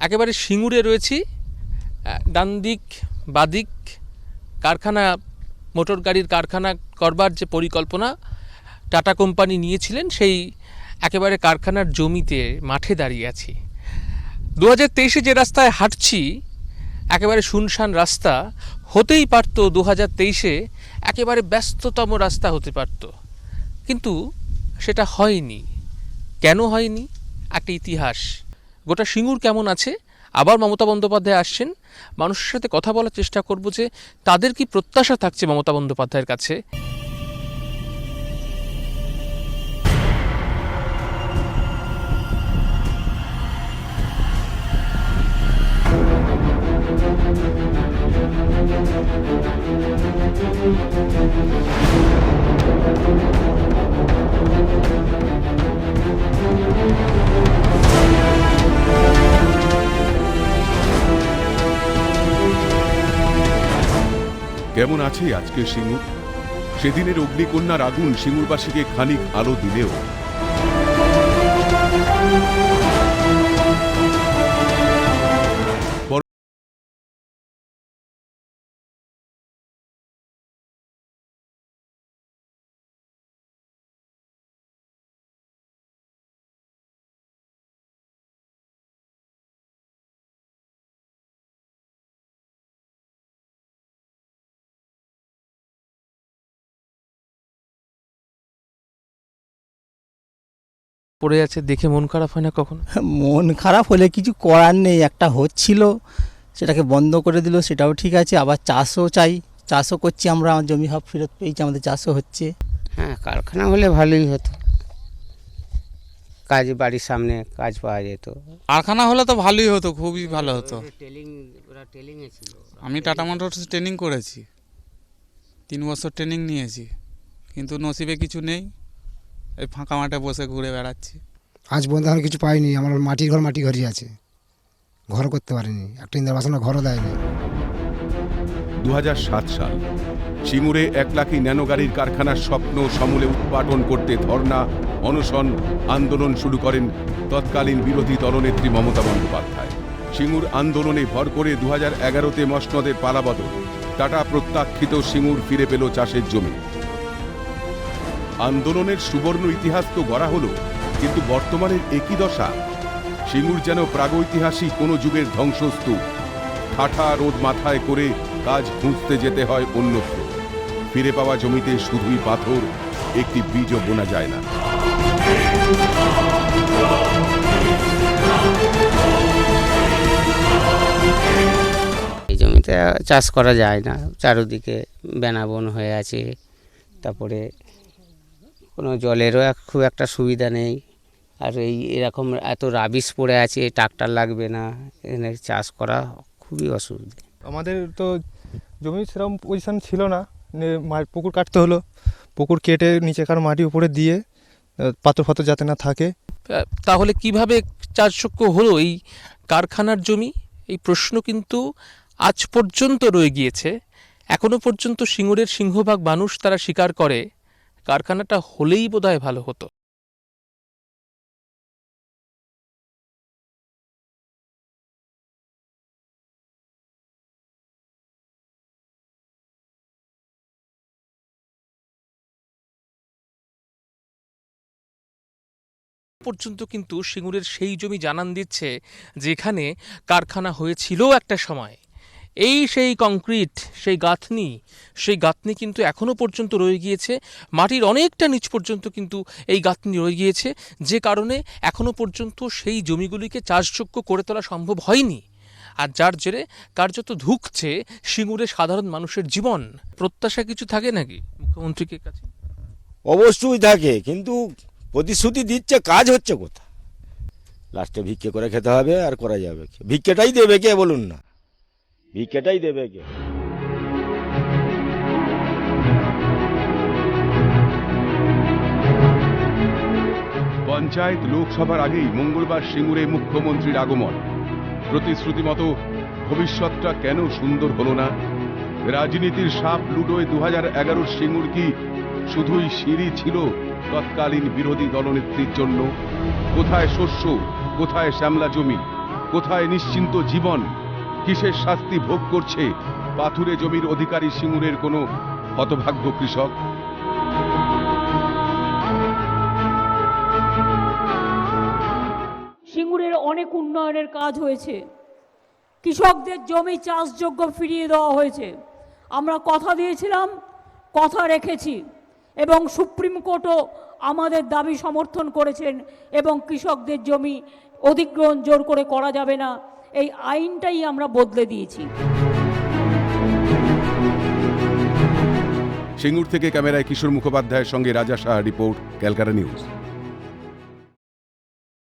একেবারে সিঙ্গুরে রয়েছি ডান দিক বাদিক, কারখানা, মোটর গাড়ির কারখানা করবার যে পরিকল্পনা, টাটা কোম্পানি নিয়েছিলেন, সেই একেবারে কারখানার জমিতে মাঠে দাঁড়িয়ে আছি। দু হাজার তেইশে যে রাস্তায় হাঁটছি, একেবারে শুনশান রাস্তা, হতেই পারত দু হাজার তেইশে একেবারে ব্যস্ততম রাস্তা হতে পারত। কিন্তু সেটা হয়নি। কেন হয়নি? একটা ইতিহাস। গোটা সিঙ্গুর কেমন আছে? আবার মমতা বন্দ্যোপাধ্যায় আসছেন। মানুষের সাথে কথা বলার চেষ্টা করব যে তাদের কি প্রত্যাশা থাকছে মমতা বন্দ্যোপাধ্যায়ের কাছে? কেমন আছে আজকে সিঙ্গুর? সেদিনের অগ্নিকন্যার আগুন সিঙ্গুরবাসীকে খানিক আলো দিলেও। পড়ে আছে দেখে মন খারাপ হয় না কখনো? মন খারাপ হলে কিছু করার নেই একটা হচ্ছিল সেটাকে বন্ধ করে দিল সেটাও ঠিক আছে আবার চাষও চাই চাষও করছি আমরা আমার জমি হাফ ফেরত পেয়েছি আমাদের চাষও হচ্ছে। হ্যাঁ কারখানা হলে ভালোই হতো। কাজ বাড়ির সামনে কাজ পাওয়া যেত। কারখানা হলে তো ভালোই হতো খুবই ভালো হতো। আমি টাটা মোটরস ট্রেনিং করেছি। তিন বছর ট্রেনিং নিয়েছি। কিন্তু নসিবে কিছু নেই। এই ফাঁকা মাঠে বসে ঘুরে বেড়াচ্ছি। আজ পর্যন্ত এখন কিছু পাইনি আমার মাটির ঘর মাটি ঘরই আছে। ঘর করতে পারিনি একটা ইন্দিরা বাসনা ঘরও দেয়নি। দু হাজার সাত সাল সিঙ্গুরে এক লাখি ন্যানো গাড়ির কারখানার স্বপ্ন সমূলে উৎপাটন করতে ধর্ণা অনশন আন্দোলন শুরু করেন তৎকালীন বিরোধী দলনেত্রী মমতা বন্দ্যোপাধ্যায়। সিঙ্গুর আন্দোলনে ভর করে দু হাজার এগারোতে মসনদের পালাবদল টাটা প্রত্যাখ্যিত সিঙ্গুর ফিরে পেল চাষের জমি। আন্দোলনের সুবর্ণ ইতিহাস তো গড়া হলো, কিন্তু বর্তমানের একই দশা, সিঙ্গুর যেন প্রাগৈতিহাসিক কোনো যুগের ধ্বংসস্তূপ, ঠাঠা রোদ মাথায় করে কাজ খুঁজতে যেতে হয় অন্যত্র, ফিরে পাওয়া জমিতে শুধুই পাথর, একটি বীজও বোনা যায় না। এই জমিতে চাষ করা যায় না, চারিদিকে বেনাবন হয়ে আছে, তারপরে কোনো জলেরও এক- খুব একটা সুবিধা নেই। আর এই এরকম এত রাবিশ পড়ে আছে ট্রাক্টর লাগবে না এখানে চাষ করা খুবই অসুবিধা। আমাদের তো জমি সেরকম পজিশন ছিল না। মা- পুকুর কাটতে হলো। পুকুর কেটে নিচেকার মাটি উপরে দিয়ে পাথর ফাতর যাতে না থাকে। তাহলে কীভাবে চারচক্য হলো? এই কারখানার জমি এই প্রশ্ন কিন্তু আজ পর্যন্ত রয়ে গিয়েছে। এখনও পর্যন্ত সিঙ্গুরের সিংহভাগ মানুষ তারা স্বীকার করে কারখানাটা হলেই বোধহয় ভালো হতো। পর্যন্ত কিন্তু সিঙ্গুরের সেই জমি জানান দিচ্ছে, যেখানে কারখানা হয়েছিল একটা সময়। এই সেই কংক্রিট, সেই গাঁথনি সেই গাঁথনি কিন্তু এখনও পর্যন্ত রয়ে গিয়েছে। মাটির অনেকটা নিচ পর্যন্ত কিন্তু এই গাঁথনি রয়ে গিয়েছে। যে কারণে এখনও পর্যন্ত সেই জমিগুলিকে চাষযোগ্য করে তোলা সম্ভব হয়নি। আর যার জেরে কার্যত ধুকছে সিঙ্গুরের সাধারণ মানুষের জীবন। প্রত্যাশা কিছু থাকে নাকি মুখ্যমন্ত্রীকে কাছে? অবশ্যই থাকে, কিন্তু প্রতিশ্রুতি দিচ্ছে, কাজ হচ্ছে কোথা লাস্টে ভিক্ষে করে খেতে হবে আর করা যাবে ভিক্ষেটাই দেবে কে বলুন না। ভিক্ষেটাই দেবে কে? পঞ্চায়েত লোকসভার আগেই মঙ্গলবার সিঙ্গুরে মুখ্যমন্ত্রীর আগমন। প্রতিশ্রুতি মতো ভবিষ্যৎটা কেন সুন্দর হলো না? রাজনীতির সাপ লুডোয় দু হাজার এগারোর সিঙ্গুর কি শুধুই সিঁড়ি ছিল তৎকালীন বিরোধী দলনেত্রীর জন্য? কোথায় শস্য, কোথায় শ্যামলা জমি, কোথায় নিশ্চিন্ত জীবন কিসের শাস্তি ভোগ করছে পাথুরে জমির অধিকারী সিঙ্গুরের কোনো হতভাগ্য কৃষক? সিঙ্গুরের অনেক উন্নয়নের কাজ হয়েছে। কৃষকদের জমি চাষযোগ্য ফিরিয়ে দেওয়া হয়েছে। আমরা কথা দিয়েছিলাম, কথা রেখেছি এবং সুপ্রিম কোর্টও আমাদের দাবি সমর্থন করেছেন এবং কৃষকদের জমি অধিগ্রহণ জোর করে করা যাবে না। এই আইনটাই আমরা বদলে দিয়েছি। সিঙ্গুর থেকে ক্যামেরায় কিশোর মুখোপাধ্যায়ের সঙ্গে রাজা সাহা রিপোর্ট, ক্যালকাটা নিউজ।